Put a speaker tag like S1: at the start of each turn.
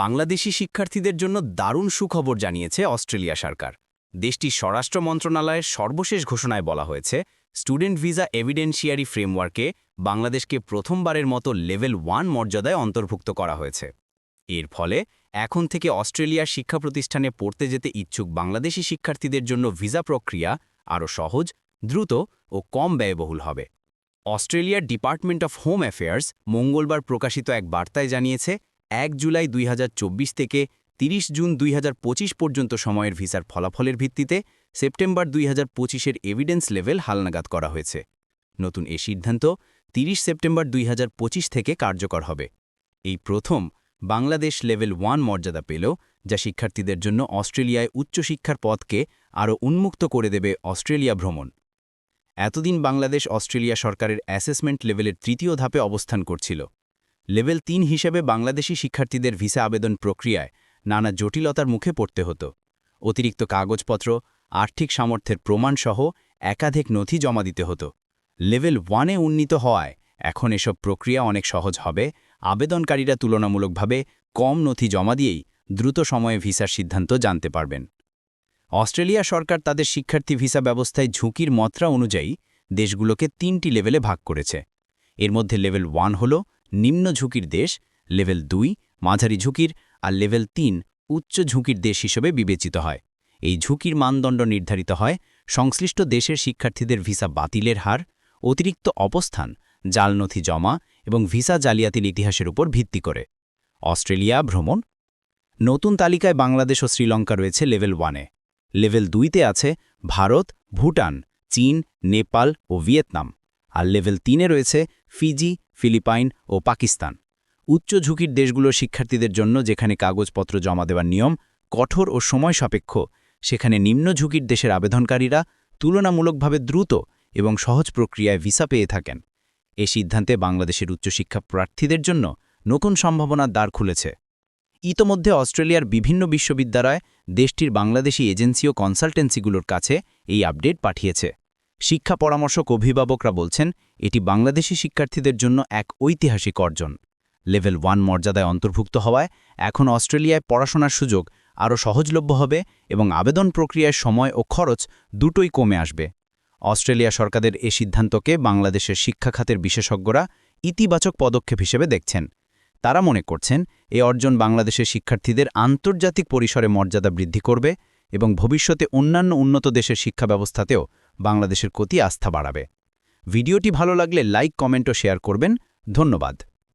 S1: বাংলাদেশি শিক্ষার্থীদের জন্য দারুণ সুখবর জানিয়েছে অস্ট্রেলিয়া সরকার। দেশটির স্বরাষ্ট্র মন্ত্রণালয়ের সর্বশেষ ঘোষণায় বলা হয়েছে, স্টুডেন্ট ভিসা এভিডেন্সিয়ারি ফ্রেমওয়ার্কে বাংলাদেশকে প্রথমবারের মতো লেভেল ওয়ান মর্যাদায় অন্তর্ভুক্ত করা হয়েছে। এর ফলে এখন থেকে অস্ট্রেলিয়ার শিক্ষা প্রতিষ্ঠানে পড়তে যেতে ইচ্ছুক বাংলাদেশি শিক্ষার্থীদের জন্য ভিসা প্রক্রিয়া আরও সহজ, দ্রুত ও কম ব্যয়বহুল হবে। অস্ট্রেলিয়ার ডিপার্টমেন্ট অফ হোম অ্যাফেয়ার্স মঙ্গলবার প্রকাশিত এক বার্তায় জানিয়েছে এক জুলাই দুই হাজার চব্বিশ থেকে ৩০ জুন দুই হাজার পঁচিশ পর্যন্ত সময়ের ভিসার ফলাফলের ভিত্তিতে সেপ্টেম্বর দুই হাজার পঁচিশের এভিডেন্স লেভেল হালনাগাদ করা হয়েছে। নতুন এ সিদ্ধান্ত ৩০ সেপ্টেম্বর দুই হাজার পঁচিশ থেকে কার্যকর হবে। এই প্রথম বাংলাদেশ লেভেল ওয়ান মর্যাদা পেল, যা শিক্ষার্থীদের জন্য অস্ট্রেলিয়ায় উচ্চশিক্ষার পথকে আরও উন্মুক্ত করে দেবে অস্ট্রেলিয়া ভ্রমণ। এতদিন বাংলাদেশ অস্ট্রেলিয়া সরকারের অ্যাসেসমেন্ট লেভেলের তৃতীয় ধাপে অবস্থান করছিল। লেভেল তিন হিসেবে বাংলাদেশি শিক্ষার্থীদের ভিসা আবেদন প্রক্রিয়ায় নানা জটিলতার মুখে পড়তে হতো। অতিরিক্ত কাগজপত্র, আর্থিক সামর্থ্যের প্রমাণসহ একাধিক নথি জমা দিতে হতো। লেভেল ওয়ানে উন্নীত হওয়ায় এখন এসব প্রক্রিয়া অনেক সহজ হবে। আবেদনকারীরা তুলনামূলকভাবে কম নথি জমা দিয়েই দ্রুত সময়ে ভিসার সিদ্ধান্ত জানতে পারবেন। অস্ট্রেলিয়া সরকার তাদের শিক্ষার্থী ভিসা ব্যবস্থায় ঝুঁকির মাত্রা অনুযায়ী দেশগুলোকে তিনটি লেভেলে ভাগ করেছে। এর মধ্যে লেভেল ওয়ান হল নিম্ন ঝুঁকির দেশ, লেভেল দুই মাঝারি ঝুঁকির আর লেভেল তিন উচ্চ ঝুঁকির দেশ হিসেবে বিবেচিত হয়। এই ঝুঁকির মানদণ্ড নির্ধারিত হয় সংশ্লিষ্ট দেশের শিক্ষার্থীদের ভিসা বাতিলের হার, অতিরিক্ত অবস্থান জাল নথি জমা এবং ভিসা জালিয়াতির ইতিহাসের উপর ভিত্তি করে। অস্ট্রেলিয়া ভ্রমণ। নতুন তালিকায় বাংলাদেশ ও শ্রীলঙ্কা রয়েছে লেভেল ওয়ানে। লেভেল দুইতে আছে ভারত, ভুটান, চীন, নেপাল ও ভিয়েতনাম। আর লেভেল তিনে রয়েছে ফিজি, ফিলিপাইন ও পাকিস্তান। উচ্চ ঝুঁকির দেশগুলোর শিক্ষার্থীদের জন্য যেখানে কাগজপত্র জমা দেওয়ার নিয়ম কঠোর ও সময় সাপেক্ষ, সেখানে নিম্ন ঝুঁকির দেশের আবেদনকারীরা তুলনামূলকভাবে দ্রুত এবং সহজ প্রক্রিয়ায় ভিসা পেয়ে থাকেন। এ সিদ্ধান্তে বাংলাদেশের উচ্চশিক্ষা প্রার্থীদের জন্য নতুন সম্ভাবনার দ্বার খুলেছে। ইতোমধ্যে অস্ট্রেলিয়ার বিভিন্ন বিশ্ববিদ্যালয় দেশটির বাংলাদেশি এজেন্সি ও কনসালটেন্সিগুলোর কাছে এই আপডেট পাঠিয়েছে। শিক্ষা পরামর্শক অভিভাবকরা বলছেন, এটি বাংলাদেশি শিক্ষার্থীদের জন্য এক ঐতিহাসিক অর্জন। লেভেল ওয়ান মর্যাদায় অন্তর্ভুক্ত হওয়ায় এখন অস্ট্রেলিয়ায় পড়াশোনার সুযোগ আরও সহজলভ্য হবে এবং আবেদন প্রক্রিয়ায় সময় ও খরচ দুটোই কমে আসবে। অস্ট্রেলিয়া সরকারের এ সিদ্ধান্তকে বাংলাদেশের শিক্ষা খাতের বিশেষজ্ঞরা ইতিবাচক পদক্ষেপ হিসেবে দেখছেন। তারা মনে করছেন, এ অর্জন বাংলাদেশের শিক্ষার্থীদের আন্তর্জাতিক পরিসরে মর্যাদা বৃদ্ধি করবে এবং ভবিষ্যতে অন্যান্য উন্নত দেশের শিক্ষা ব্যবস্থাতেও বাংলাদেশের প্রতি আস্থা বাড়াবে। ভিডিওটি ভালো লাগলে লাইক কমেন্ট ও শেয়ার করবেন। ধন্যবাদ।